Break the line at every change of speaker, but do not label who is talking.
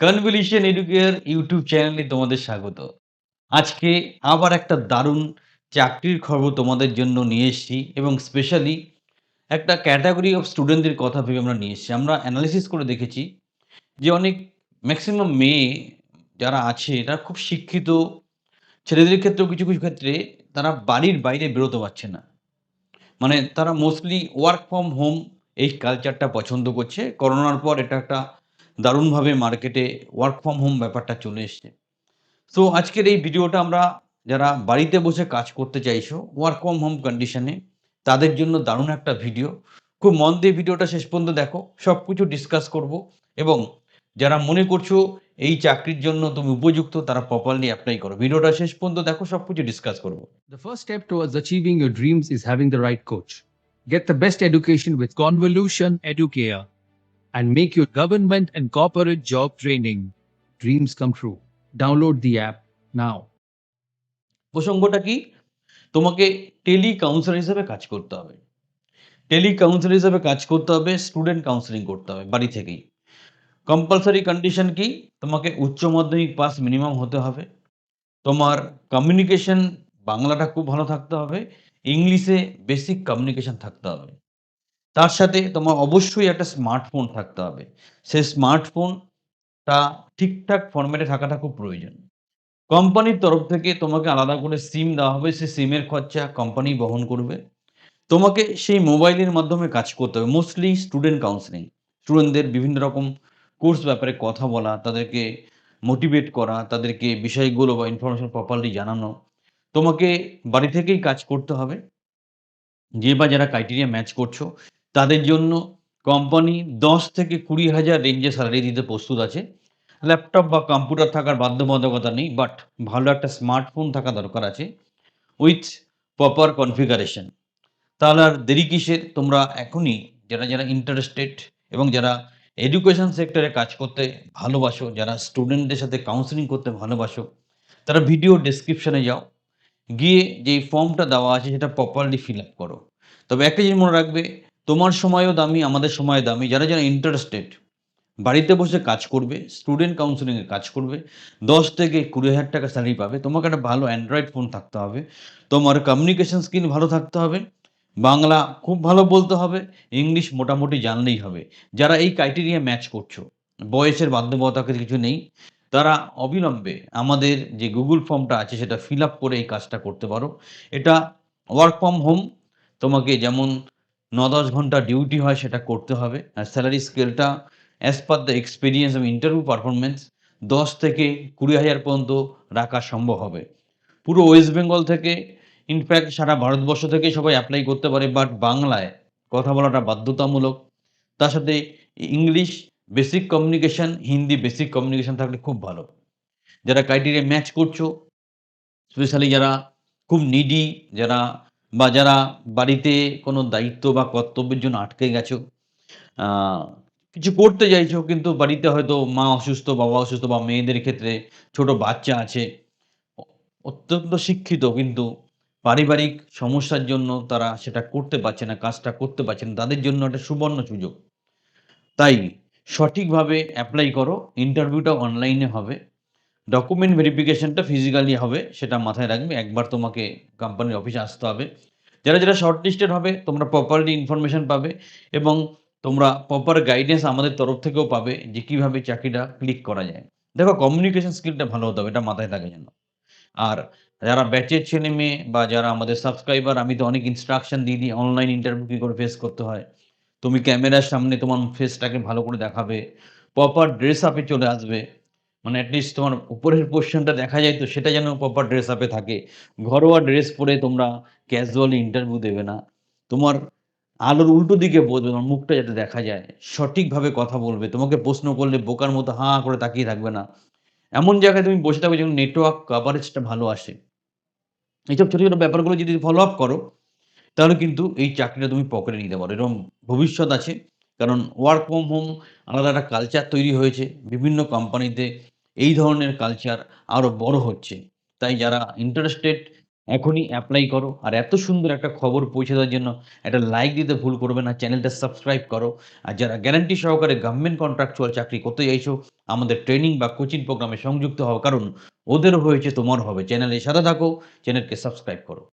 Convolution educare YouTube চ্যানেলে তোমাদের স্বাগত। আজকে আবার একটা দারুণ চাকরির খবর তোমাদের জন্য নিয়ে এসেছি এবং স্পেশালি একটা ক্যাটাগরি অফ স্টুডেন্টদের কথা ভেবে আমরা নিয়ে এসেছি। আমরা অ্যানালিসিস করে দেখেছি যে অনেক ম্যাক্সিমাম মেয়ে যারা আছে এরা খুব শিক্ষিত ছেলেদের ক্ষেত্রেও কিছু, কিছু ক্ষেত্রে তারা বাড়ির বাইরে বেরোতে পারছে না। মানে তারা মোস্টলি ওয়ার্ক ফ্রম হোম এই কালচারটা পছন্দ করছে। করোনার পর এটা একটা দারুণভাবে মার্কেটে ওয়ার্ক ফ্রম হোম ব্যাপারটা চলে এসছে। সো আজকের এই ভিডিওটা আমরা যারা বাড়িতে বসে কাজ করতে চাইছো ওয়ার্ক ফ্রম হোম কন্ডিশনে তাদের জন্য দারুণ একটা ভিডিও। খুব মন দিয়ে ভিডিওটা শেষ পর্যন্ত দেখো। সব কিছু ডিসকাস করব এবং যারা মনে করছ এই চাকরির জন্য তুমি উপযুক্ত, তারা প্রপারলি অ্যাপ্লাই করো। ভিডিওটা শেষ পর্যন্ত দেখো সব কিছু ডিসকাস করব।
The first step towards achieving your dreams is having the right coach. Get the best education with Convolution Educare and make your government and corporate job training dreams come true. Download the app now.
প্রসঙ্গটা কি? তোমাকে tele councillor হিসেবে কাজ করতে হবে। Tele councillor হিসেবে কাজ করতে হবে, স্টুডেন্ট কাউন্সেলিং করতে হবে বাড়ি থেকেই। কম্পালসরি কন্ডিশন কি? তোমাকে উচ্চ মাধ্যমিক পাস মিনিমাম হতে হবে। তোমার কমিউনিকেশন বাংলাটা খুব ভালো থাকতে হবে। ইংলিশে বেসিক কমিউনিকেশন থাকতে হবে। তার সাথে তোমার অবশ্যই একটা স্মার্টফোন থাকতে হবে। সেই স্মার্টফোনটা ঠিকঠাক ফরম্যাটে থাকাটা খুব প্রয়োজন। কোম্পানির তরফ থেকে তোমাকে আলাদা করে সিম দেওয়া হবে। সেই সিমের খরচা কোম্পানি বহন করবে। তোমাকে সেই মোবাইলের মাধ্যমে কাজ করতে হবে। Mostly student counselling. স্টুডেন্টদের বিভিন্ন রকম কোর্স ব্যাপারে কথা বলা, তাদেরকে মোটিভেট করা, তাদেরকে বিষয়গুলো বা ইনফরমেশন প্রপারলি জানানো। তোমাকে বাড়ি থেকেই কাজ করতে হবে। যে বা যারা ক্রাইটেরিয়া ম্যাচ করছ তাদের জন্য কোম্পানি ১০ থেকে কুড়ি হাজার রেঞ্জে স্যালারি দিতে প্রস্তুত আছে। ল্যাপটপ বা কম্পিউটার থাকার বাধ্যবাধকতা নেই। বাট ভালো একটা স্মার্টফোন থাকা দরকার আছে। With proper configuration. তাহলে আর দেরি কিসের? তোমরা এখনই যারা, যারা ইন্টারেস্টেড এবং যারা এডুকেশন সেক্টরে কাজ করতে ভালোবাসো, যারা স্টুডেন্টদের সাথে কাউন্সেলিং করতে ভালোবাসো, তারা ভিডিও ডেসক্রিপশনে যাও। গিয়ে যেই ফর্মটা দেওয়া আছে সেটা প্রপারলি ফিল আপ করো। তবে একটা জিনিস মনে রাখবে, তোমার সময়ও দামি, আমাদের সময় দামি। যারা, যারা ইন্টারেস্টেড বাড়িতে বসে কাজ করবে, স্টুডেন্ট কাউন্সেলিং এ কাজ করবে, ১০ থেকে কুড়ি হাজার টাকা স্যালারি পাবে। তোমাকে একটা ভালো অ্যান্ড্রয়েড ফোন থাকতে হবে। তোমার কমিউনিকেশন স্কিল ভালো থাকতে হবে। বাংলা খুব ভালো বলতে হবে। ইংলিশ মোটামুটি জানলেই হবে। যারা এই ক্রাইটেরিয়া ম্যাচ করছ, বয়সের বাধ্যবাধকতা কিছু নেই। তারা অবিলম্বে আমাদের যে গুগল ফর্মটা আছে সেটা ফিল আপ করে এই কাজটা করতে পারো। এটা ওয়ার্ক ফ্রম হোম তোমাকে যেমন ৯-১০ ঘণ্টা ডিউটি হয় সেটা করতে হবে। আর স্যালারি স্কেলটা অ্যাজ পার দ্য এক্সপিরিয়েন্স এবং ইন্টারভিউ পারফরমেন্স দশ থেকে কুড়ি হাজার পর্যন্ত রাখা সম্ভব হবে। পুরো ওয়েস্ট বেঙ্গল থেকে ইনফ্যাক্ট সারা ভারতবর্ষ থেকে সবাই অ্যাপ্লাই করতে পারে। বাট বাংলায় কথা বলাটা বাধ্যতামূলক। তার সাথে English basic communication, Hindi basic communication থাকলে খুব ভালো। যারা ক্রাইটেরিয়া ম্যাচ করছ, স্পেশালি যারা খুব নিডি যারা বা যারা বাড়িতে কোনো দায়িত্ব বা কর্তব্যের জন্য আটকে গেছো, কিছু করতে চাইছো কিন্তু বাড়িতে হয়তো মা অসুস্থ, বাবা অসুস্থ বা মেয়েদের ক্ষেত্রে ছোট বাচ্চা আছে। অত্যন্ত শিক্ষিত কিন্তু পারিবারিক সমস্যার জন্য তারা সেটা করতে পারছে না, কাজটা করতে পারছে না। তাদের জন্য একটা সুবর্ণ সুযোগ। তাই সঠিকভাবে অ্যাপ্লাই করো। ইন্টারভিউটা অনলাইনে হবে। ডকুমেন্ট ভেরিফিকেশনটা ফিজিক্যালি হবে সেটা মাথায় রাখবে। একবার তোমাকে কোম্পানির অফিসে আসতে হবে। যারা, যারা শর্টলিস্টেড হবে তোমরা প্রপারলি ইনফরমেশন পাবে এবং তোমরা প্রপার গাইডেন্স আমাদের তরফ থেকেও পাবে যে কীভাবে চাকরিটা ক্লিক করা যায়। দেখো কমিউনিকেশন স্কিলটা ভালো হতে হবে। এটা মাথায় থাকে যেন। আর যারা ব্যাচের ছেলে-মেয়ে বা যারা আমাদের সাবস্ক্রাইবার আমি তো অনেক ইনস্ট্রাকশন দিয়ে দিই অনলাইন ইন্টারভিউ কি করে ফেস করতে হয়। তুমি ক্যামেরার সামনে তোমার ফেসটাকে ভালো করে দেখাবে। প্রপার ড্রেস আপে চলে আসবে। মানে এট লিস্ট তোমার উপরের পোরশনটা দেখা যায় তো সেটা যেন প্রপার ড্রেস আপে থাকে। ঘরোয়া ড্রেস পরে তোমরা ক্যাজুয়ালি ইন্টারভিউ দেবে না। তোমার আলোর উল্টো দিকে বসবে, তোমার মুখটা যাতে দেখা যায়। সঠিকভাবে কথা বলবে। তোমাকে প্রশ্ন করলে বোকার মতো হাঁ, করে তাকিয়ে থাকবে না। এমন জায়গায় তুমি বসে থাকবে যেন নেটওয়ার্ক কভারেজটা ভালো আসে। এইসব ছোটো ছোটো ব্যাপারগুলো যদি ফলো আপ করো তাহলে কিন্তু এই চাকরিটা তুমি পকেটে নিতে পারো। এরকম ভবিষ্যৎ আছে। কারণ ওয়ার্ক ফ্রম হোম আলাদা একটা কালচার তৈরি হয়েছে। বিভিন্ন কোম্পানিতে এই ধরনের কালচার আরও বড় হচ্ছে। তাই যারা ইন্টারেস্টেড এখনই অ্যাপ্লাই করো। আর এত সুন্দর একটা খবর পৌঁছে দেওয়ার জন্য একটা লাইক দিতে ভুল করবে না চ্যানেলটা সাবস্ক্রাইব করো। আর যারা গ্যারান্টি সহকারে গভর্নমেন্ট কন্ট্রাকচুয়াল চাকরি করতে চাইছো, আমাদের ট্রেনিং বা কোচিং প্রোগ্রামে সংযুক্ত হও। কারণ ওদেরও হয়েছে তোমার হবে। চ্যানেলে সাথে থাকো চ্যানেলকে সাবস্ক্রাইব করো।